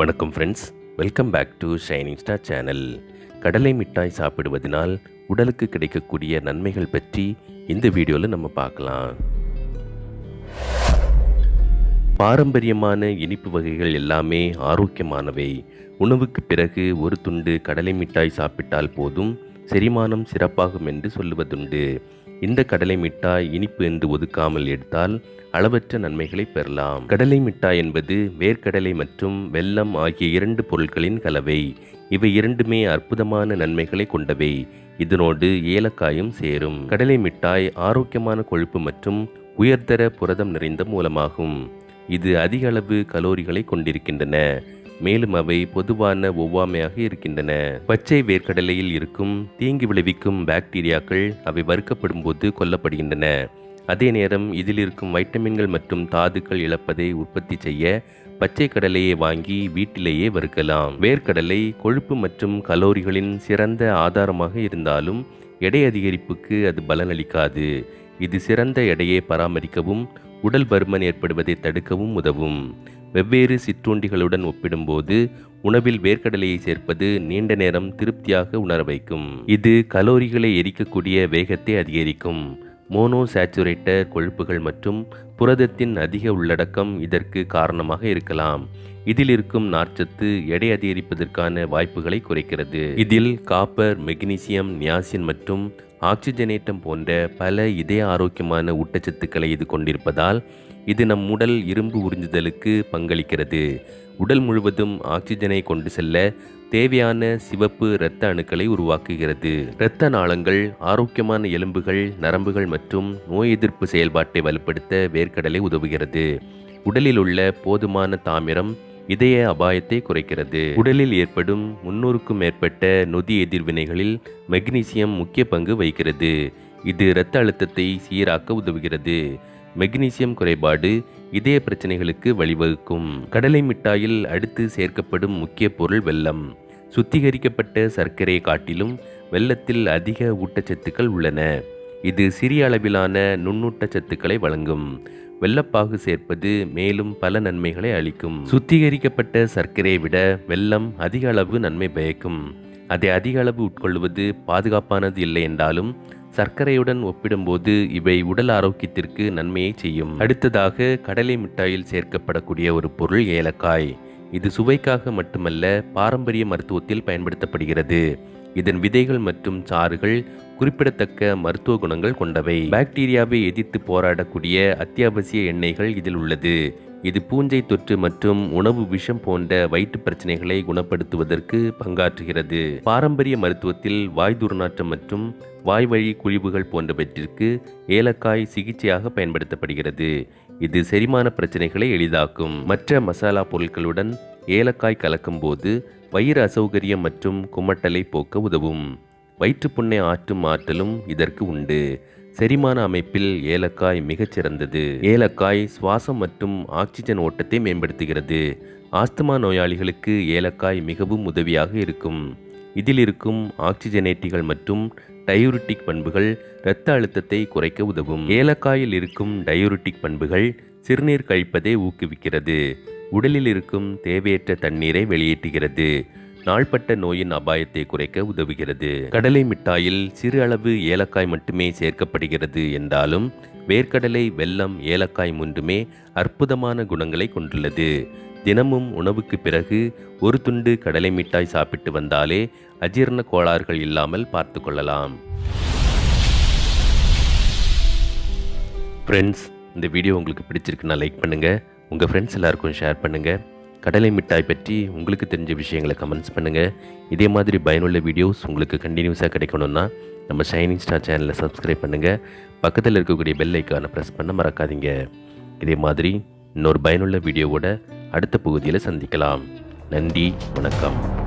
வணக்கம் friends welcome back to shining star channel கடலை மிட்டாய் சாப்பிடுவதனால் உடலுக்கு கிடைக்கக்கூடிய நன்மைகள் பற்றி இந்த வீடியோவில் நம்ம பார்க்கலாம். பாரம்பரியமான இனிப்பு வகைகள் எல்லாமே ஆரோக்கியமானவை. உணவுக்கு பிறகு ஒரு துண்டு கடலை மிட்டாய் சாப்பிட்டால் போதும். செரிமானம் சிறப்பாகும் என்று சொல்லுவதுண்டு. இந்த கடலை மிட்டாய் இனிப்பு என்று ஒதுக்காமல் எடுத்தால் அளவற்ற நன்மைகளை பெறலாம். கடலை மிட்டாய் என்பது வேர்க்கடலை மற்றும் வெல்லம் ஆகிய இரண்டு பொருட்களின் கலவை. இவை இரண்டுமே அற்புதமான நன்மைகளை கொண்டவை. இதனோடு ஏலக்காயும் சேரும். கடலை மிட்டாய் ஆரோக்கியமான கொழுப்பு மற்றும் உயர்தர புரதம் நிறைந்த மூலமாகும். இது அதிக அளவு கலோரிகளை கொண்டிருக்கின்றன. மேலும் அவை பொதுவான ஒவ்வாமையாக இருக்கின்றன. பச்சை வேர்க்கடலையில் இருக்கும் தீங்கு விளைவிக்கும் பாக்டீரியாக்கள் அவை வறுக்கப்படும் போது கொல்லப்படுகின்றன. அதே நேரம் இதில் இருக்கும் வைட்டமின்கள் மற்றும் தாதுக்கள் இழப்பதை உற்பத்தி செய்ய பச்சை கடலையை வாங்கி வீட்டிலேயே வறுக்கலாம். வேர்க்கடலை கொழுப்பு மற்றும் கலோரிகளின் சிறந்த ஆதாரமாக இருந்தாலும் எடை அதிகரிப்புக்கு அது பலனளிக்காது. இது சிறந்த எடையை பராமரிக்கவும் உடல் பருமன் ஏற்படுவதை தடுக்கவும் உதவும். வெவ்வேறு சிற்றுண்டிகளுடன் ஒப்பிடும்போது உணவில் வேர்க்கடலையை சேர்ப்பது நீண்ட நேரம் திருப்தியாக உணர வைக்கும். இது கலோரிகளை எரிக்கக்கூடிய வேகத்தை அதிகரிக்கும். மோனோசாச்சுரேட்டர் கொழுப்புகள் மற்றும் புரதத்தின் அதிக உள்ளடக்கம் இதற்கு காரணமாக இருக்கலாம். இதில் இருக்கும் நார்ச்சத்து எடை அதிகரிப்பதற்கான வாய்ப்புகளை குறைக்கிறது. இதில் காப்பர் மெக்னீசியம் நியாசின் மற்றும் ஆக்சிஜனேட்டம் போன்ற பல இதய ஆரோக்கியமான ஊட்டச்சத்துக்களை இது கொண்டிருப்பதால் இது நம் உடல் இரும்பு உறிஞ்சுதலுக்கு பங்களிக்கிறது. உடல் முழுவதும் ஆக்சிஜனை கொண்டு செல்ல தேவையான சிவப்பு இரத்த அணுக்களை உருவாக்குகிறது. இரத்த நாளங்கள் ஆரோக்கியமான எலும்புகள் நரம்புகள் மற்றும் நோய் எதிர்ப்பு செயல்பாட்டை வலுப்படுத்த வேர்க்கடலை உதவுகிறது. உடலில் உள்ள போதுமான தாமிரம் இதய அபாயத்தை குறைக்கிறது. உடலில் ஏற்படும் முன்னூறுக்கும் மேற்பட்ட நொதி எதிர்வினைகளில் மெக்னீசியம் முக்கிய பங்கு வகிக்கிறது. இது இரத்த அழுத்தத்தை சீராக்க உதவுகிறது. மெக்னீசியம் குறைபாடு இதய பிரச்சனைகளுக்கு வழிவகுக்கும். கடலை மிட்டாயில் அடுத்து சேர்க்கப்படும் முக்கிய பொருள் வெல்லம். சுத்திகரிக்கப்பட்ட சர்க்கரையை காட்டிலும் வெள்ளத்தில் அதிக ஊட்டச்சத்துக்கள் உள்ளன. இது சிறிய அளவிலான நுண்ணூட்டச்சத்துக்களை வழங்கும். வெள்ளப்பாகு சேர்ப்பது மேலும் பல நன்மைகளை அளிக்கும். சுத்திகரிக்கப்பட்ட சர்க்கரையை விட வெள்ளம் அதிக அளவு நன்மை பயக்கும். அதை அதிக அளவு உட்கொள்வது பாதுகாப்பானது இல்லை என்றாலும் சர்க்கரையுடன் ஒப்பிடும்போது இவை உடல் ஆரோக்கியத்திற்கு நன்மையை செய்யும். அடுத்ததாக கடலை மிட்டாயில் சேர்க்கப்படக்கூடிய ஒரு பொருள் ஏலக்காய். இது சுவைக்காக மட்டுமல்ல பாரம்பரிய மருத்துவத்தில் பயன்படுத்தப்படுகிறது. இதன் விதைகள் மற்றும் சாறுகள் குறிப்பிடத்தக்க மருத்துவ குணங்கள் கொண்டவை. பாக்டீரியாவை எதிர்த்து போராடக்கூடிய அத்தியாவசிய எண்ணெய்கள் இதில் உள்ளது. இது பூஞ்சை தொற்று மற்றும் உணவு விஷம் போன்ற வயிற்று பிரச்சனைகளை குணப்படுத்துவதற்கு பங்காற்றுகிறது. பாரம்பரிய மருத்துவத்தில் வாய் துர்நாற்றம் மற்றும் வாய்வழி குழிவுகள் போன்றவற்றிற்கு ஏலக்காய் சிகிச்சையாக பயன்படுத்தப்படுகிறது. இது செரிமான பிரச்சனைகளை எளிதாக்கும். மற்ற மசாலா பொருட்களுடன் ஏலக்காய் கலக்கும்போது வயிறு அசௌகரியம் மற்றும் குமட்டலை போக்க உதவும். வயிற்றுப்புண்ணை ஆற்றும் ஆற்றலும் இதற்கு உண்டு. செரிமான அமைப்பில் ஏலக்காய் மிகச்சிறந்தது ஏலக்காய் சுவாசம் மற்றும் ஆக்சிஜன் ஓட்டத்தை மேம்படுத்துகிறது. ஆஸ்துமா நோயாளிகளுக்கு ஏலக்காய் மிகவும் உதவியாக இருக்கும். இதில் இருக்கும் ஆக்சிஜனேட்டிகள் மற்றும் டயூரிட்டிக் பண்புகள் இரத்த அழுத்தத்தை குறைக்க உதவும். ஏலக்காயில் இருக்கும் டயூரிட்டிக் பண்புகள் சிறுநீர் கழிப்பதை ஊக்குவிக்கிறது. உடலில் இருக்கும் தேவையற்ற தண்ணீரை வெளியேற்றுகிறது. நாள்பட்ட நோயின் அபாயத்தை குறைக்க உதவுகிறது. கடலை மிட்டாயில் சிறு அளவு ஏலக்காய் மட்டுமே சேர்க்கப்படுகிறது என்றாலும் வேர்க்கடலை வெல்லம் ஏலக்காய் மூன்றுமே அற்புதமான குணங்களை கொண்டுள்ளது. தினமும் உணவுக்கு பிறகு ஒரு துண்டு கடலை மிட்டாய் சாப்பிட்டு வந்தாலே அஜீரண கோளாறுகள் இல்லாமல் பார்த்து கொள்ளலாம். ஃப்ரெண்ட்ஸ் இந்த வீடியோ உங்களுக்கு பிடிச்சிருக்குன்னா லைக் பண்ணுங்கள் உங்கள் ஃப்ரெண்ட்ஸ் எல்லாருக்கும் ஷேர் பண்ணுங்கள் கடலை மிட்டாய் பற்றி உங்களுக்கு தெரிஞ்ச விஷயங்களை கமெண்ட்ஸ் பண்ணுங்கள் இதே மாதிரி பயனுள்ள வீடியோஸ் உங்களுக்கு கண்டினியூஸாக கிடைக்கணும்னா நம்ம ஷைனிங் ஸ்டார் சேனலை சப்ஸ்கிரைப் பண்ணுங்கள் பக்கத்தில் இருக்கக்கூடிய பெல் ஐக்கானை ப்ரெஸ் பண்ண மறக்காதீங்க. இதே மாதிரி இன்னொரு பயனுள்ள வீடியோவோட அடுத்த பகுதியில் சந்திக்கலாம். நன்றி வணக்கம்.